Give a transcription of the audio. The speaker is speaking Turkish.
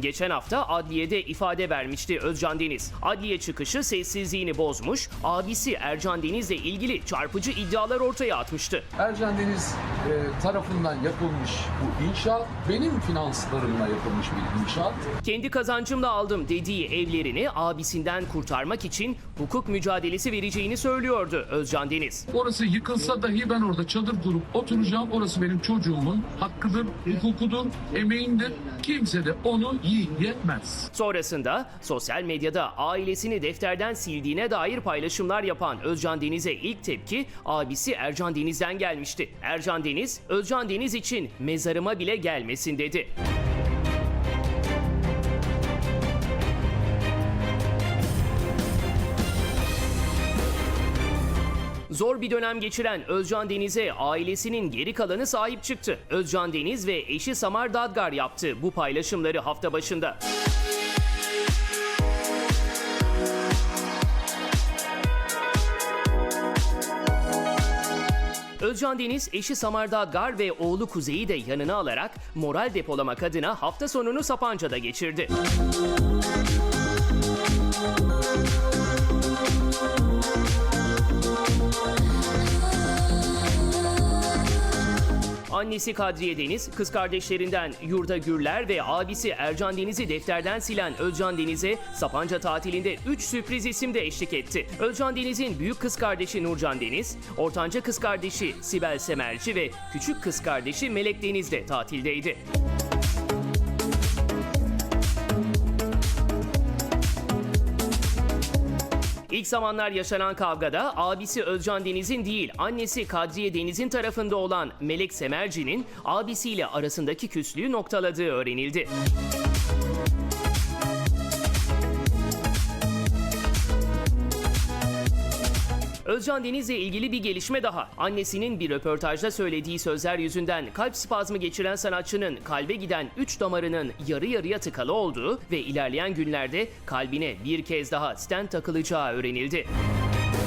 Geçen hafta adliyede ifade vermişti Özcan Deniz. Adliye çıkışı sessizliğini bozmuş, abisi Ercan Deniz'le ilgili çarpıcı iddialar ortaya atmıştı. Ercan Deniz e, tarafından yapılmış bu inşaat benim finanslarımla yapılmış bir inşaat. Kendi kazancımla aldım dediği evlerini abisinden kurtarmak için hukuk mücadelesi vereceğini söylüyordu Özcan Deniz. Orası yıkılsa dahi ben orada çadır kurup oturacağım. Orası benim çocuğumun hakkıdır, hukukudur, emeğimdir. Kimse de onu yiyemez. Sonrasında sosyal medyada ailesini defterden sildiğine dair paylaşımlar yapan Özcan Deniz'e ilk tepki abisi Ercan Deniz'den gelmişti. Ercan Deniz, Özcan Deniz için mezarıma bile gelmesin dedi. Zor bir dönem geçiren Özcan Deniz'e ailesinin geri kalanı sahip çıktı. Özcan Deniz ve eşi Samar Dadgar yaptı bu paylaşımları hafta başında. Özcan Deniz, eşi Samar Dadgar ve oğlu Kuzey'i de yanına alarak moral depolamak adına hafta sonunu Sapanca'da geçirdi. Annesi Kadriye Deniz, kız kardeşlerinden Yurda Gürler ve abisi Ercan Deniz'i defterden silen Özcan Deniz'e Sapanca tatilinde 3 sürpriz isim de eşlik etti. Özcan Deniz'in büyük kız kardeşi Nurcan Deniz, ortanca kız kardeşi Sibel Semerci ve küçük kız kardeşi Melek Deniz de tatildeydi. İlk zamanlar yaşanan kavgada abisi Özcan Deniz'in değil, annesi Kadriye Deniz'in tarafında olan Melek Semerci'nin abisiyle arasındaki küslüğü noktaladığı öğrenildi. Özcan Deniz'le ilgili bir gelişme daha. Annesinin bir röportajda söylediği sözler yüzünden kalp spazmı geçiren sanatçının kalbe giden 3 damarının yarı yarıya tıkalı olduğu ve ilerleyen günlerde kalbine bir kez daha stent takılacağı öğrenildi.